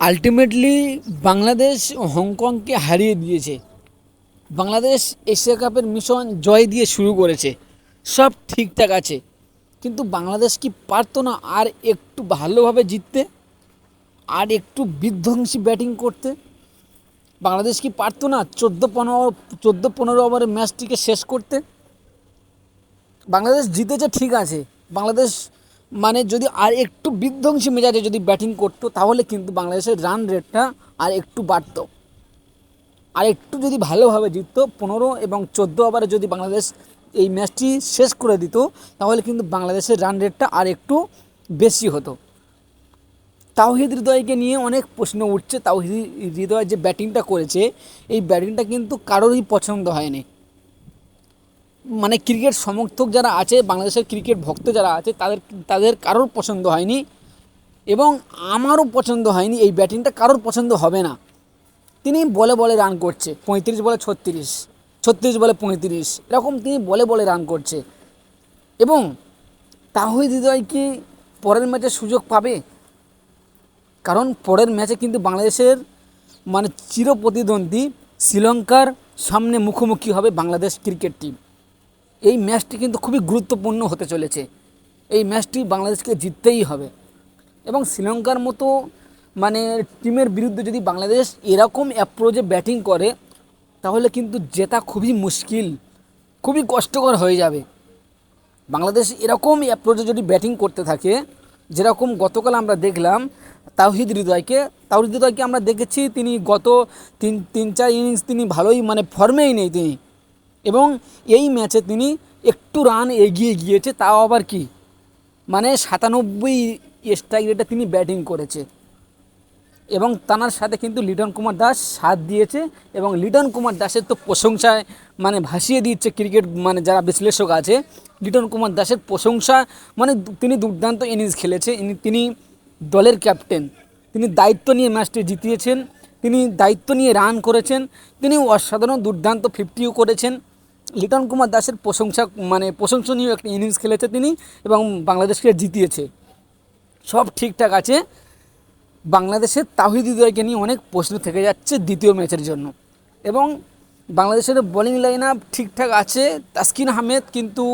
Ultimately Bangladesh হংকংকে হারিয়ে দিয়েছে। বাংলাদেশ এশিয়া কাপের মিশন জয় দিয়ে শুরু করেছে। সব ঠিকঠাক আছে। কিন্তু বাংলাদেশ কি পারতো না আর একটু ভালোভাবে জিততে? আর একটু বিধ্বংসী ব্যাটিং করতে? বাংলাদেশ কি পারতো না চোদ্দ পনেরো চোদ্দ পনেরো ওভারের ম্যাচটিকে শেষ করতে? বাংলাদেশ জিতেছে, ঠিক আছে। বাংলাদেশ মানে যদি আর একটু বিধ্বংসী মেজাজে যদি ব্যাটিং করতো, তাহলে কিন্তু বাংলাদেশের রান রেটটা আর একটু বাড়তো। আর একটু যদি ভালোভাবে জিততো, পনেরো এবং চোদ্দ ওভারে যদি বাংলাদেশ এই ম্যাচটি শেষ করে দিত, তাহলে কিন্তু বাংলাদেশের রান রেটটা আর একটু বেশি হতো। তাওহিদ হৃদয়কে নিয়ে অনেক প্রশ্ন উঠছে। তাওহিদ হৃদয় যে ব্যাটিংটা করেছে, এই ব্যাটিংটা কিন্তু কারোরই পছন্দ হয়নি। মানে ক্রিকেট সমর্থক যারা আছে, বাংলাদেশের ক্রিকেট ভক্ত যারা আছে, তাদের তাদের কারোর পছন্দ হয়নি এবং আমারও পছন্দ হয়নি, এই ব্যাটিংটা কারোর পছন্দ হবে না। তিনি বলে বলে রান করছে, পঁয়ত্রিশ বলে ছত্রিশ ছত্রিশ বলে পঁয়ত্রিশ, এরকম তিনি বলে বলে রান করছে। এবং তাহিদ হৃদয় কি পরের ম্যাচে সুযোগ পাবে? কারণ পরের ম্যাচে কিন্তু বাংলাদেশের মানে চির প্রতিদ্বন্দ্বী শ্রীলঙ্কার সামনে মুখোমুখি হবে বাংলাদেশ ক্রিকেট টিম। এই ম্যাচটি কিন্তু খুবই গুরুত্বপূর্ণ হতে চলেছে। এই ম্যাচটি বাংলাদেশকে জিততেই হবে। এবং শ্রীলঙ্কার মতো মানে টিমের বিরুদ্ধে যদি বাংলাদেশ এরকম অ্যাপ্রোচে ব্যাটিং করে, তাহলে কিন্তু জেতা খুবই মুশকিল, খুবই কষ্টকর হয়ে যাবে। বাংলাদেশ এরকম অ্যাপ্রোচে যদি ব্যাটিং করতে থাকে, যেরকম গতকাল আমরা দেখলাম তাওহিদ হৃদয়কে তাওহিদ হৃদয়কে আমরা দেখেছি, তিনি গত তিন তিন, চার ইনিংস তিনি ভালোই মানে ফর্মেই নেই তিনি। এবং এই ম্যাচে তিনি একটু রান এগিয়ে গিয়েছে, তাও আবার কি? মানে সাতানব্বই স্ট্রাইক রেটে তিনি ব্যাটিং করেছে। এবং তানার সাথে কিন্তু লিটন কুমার দাস সাথ দিয়েছে এবং লিটন কুমার দাসের তো প্রশংসায় মানে ভাসিয়ে দিচ্ছে ক্রিকেট মানে যারা বিশ্লেষক আছে, লিটন কুমার দাসের প্রশংসা মানে তিনি দুর্দান্ত ইনিংস খেলেছে। তিনি দলের ক্যাপ্টেন তিনি দায়িত্ব নিয়ে ম্যাচটি জিতিয়েছেন। তিনি দায়িত্ব নিয়ে রান করেছেন। তিনি অসাধারণ দুর্দান্ত ফিফটিও করেছেন। লিটন কুমার দাসের প্রশংসা মানে প্রশংসনীয় একটা ইনিংস খেলেছে তিনি এবং বাংলাদেশকে জিতিয়েছে। সব ঠিকঠাক আছে। বাংলাদেশের তাহিদ হৃদয়কে নিয়ে অনেক প্রশ্ন থেকে যাচ্ছে দ্বিতীয় ম্যাচের জন্য। এবং বাংলাদেশের বোলিং লাইন আপ ঠিকঠাক আছে। তাসকিন আহমেদ কিন্তু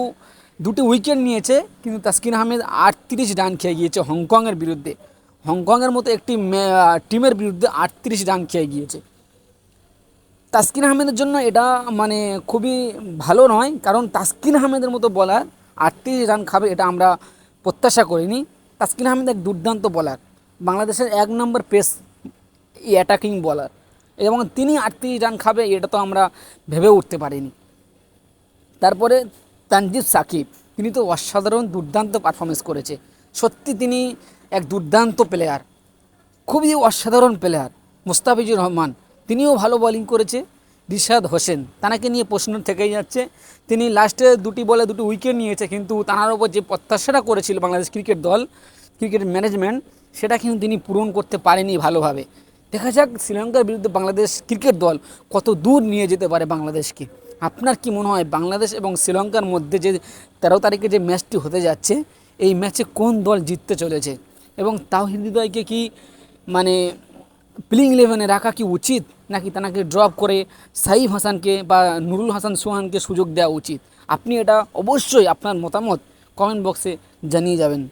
দুটি উইকেট নিয়েছে, কিন্তু তাসকিন আহমেদ আটত্রিশ রান খেয়ে গিয়েছে হংকংয়ের বিরুদ্ধে। হংকংয়ের মতো একটি টিমের বিরুদ্ধে আটত্রিশ রান খেয়ে গিয়েছে। তাসকিন আহমেদের জন্য এটা মানে খুবই ভালো নয়, কারণ তাসকিন আহমেদের মতো বলার আটত্রিশ রান খাবে এটা আমরা প্রত্যাশা করিনি। তাসকিন আহমেদ এক দুর্দান্ত বলার বাংলাদেশের এক নম্বর পেস অ্যাটাকিং বলার এবং তিনি আটত্রিশ রান খাবে এটা তো আমরা ভেবে উঠতে পারিনি। তারপরে তানজিব সাকিব, তিনি তো অসাধারণ দুর্দান্ত পারফরমেন্স করেছে। সত্যি তিনি এক দুর্দান্ত প্লেয়ার খুবই অসাধারণ প্লেয়ার মুস্তাফিজুর রহমান। তিনিও ভালো বোলিং করেছে। রিশাদ হোসেন তানাকে নিয়ে প্রশ্ন থেকেই যাচ্ছে। তিনি লাস্টে দুটি বলে দুটি উইকেট নিয়েছে, কিন্তু তানার ওপর যে প্রত্যাশাটা করেছিল বাংলাদেশ ক্রিকেট দল ক্রিকেট ম্যানেজমেন্ট সেটা কিন্তু তিনি পূরণ করতে পারেনি ভালোভাবে। দেখা যাক শ্রীলঙ্কার বিরুদ্ধে বাংলাদেশ ক্রিকেট দল কত দূর নিয়ে যেতে পারে বাংলাদেশকে। আপনার কি মনে হয় বাংলাদেশ এবং শ্রীলঙ্কার মধ্যে যে তেরো তারিখে যে ম্যাচটি হতে যাচ্ছে, এই ম্যাচে কোন দল জিততে চলেছে? এবং তাওহিদ হৃদয়কে কি মানে প্লেইং ইলেভেনে রাখা কি উচিত? নাকি তাকে ড্রপ করে সাইফ হাসানকে বা নুরুল হাসান সোহানকে সুযোগ দেওয়া উচিত? আপনি এটা অবশ্যই আপনার মতামত কমেন্ট বক্সে জানিয়ে যাবেন।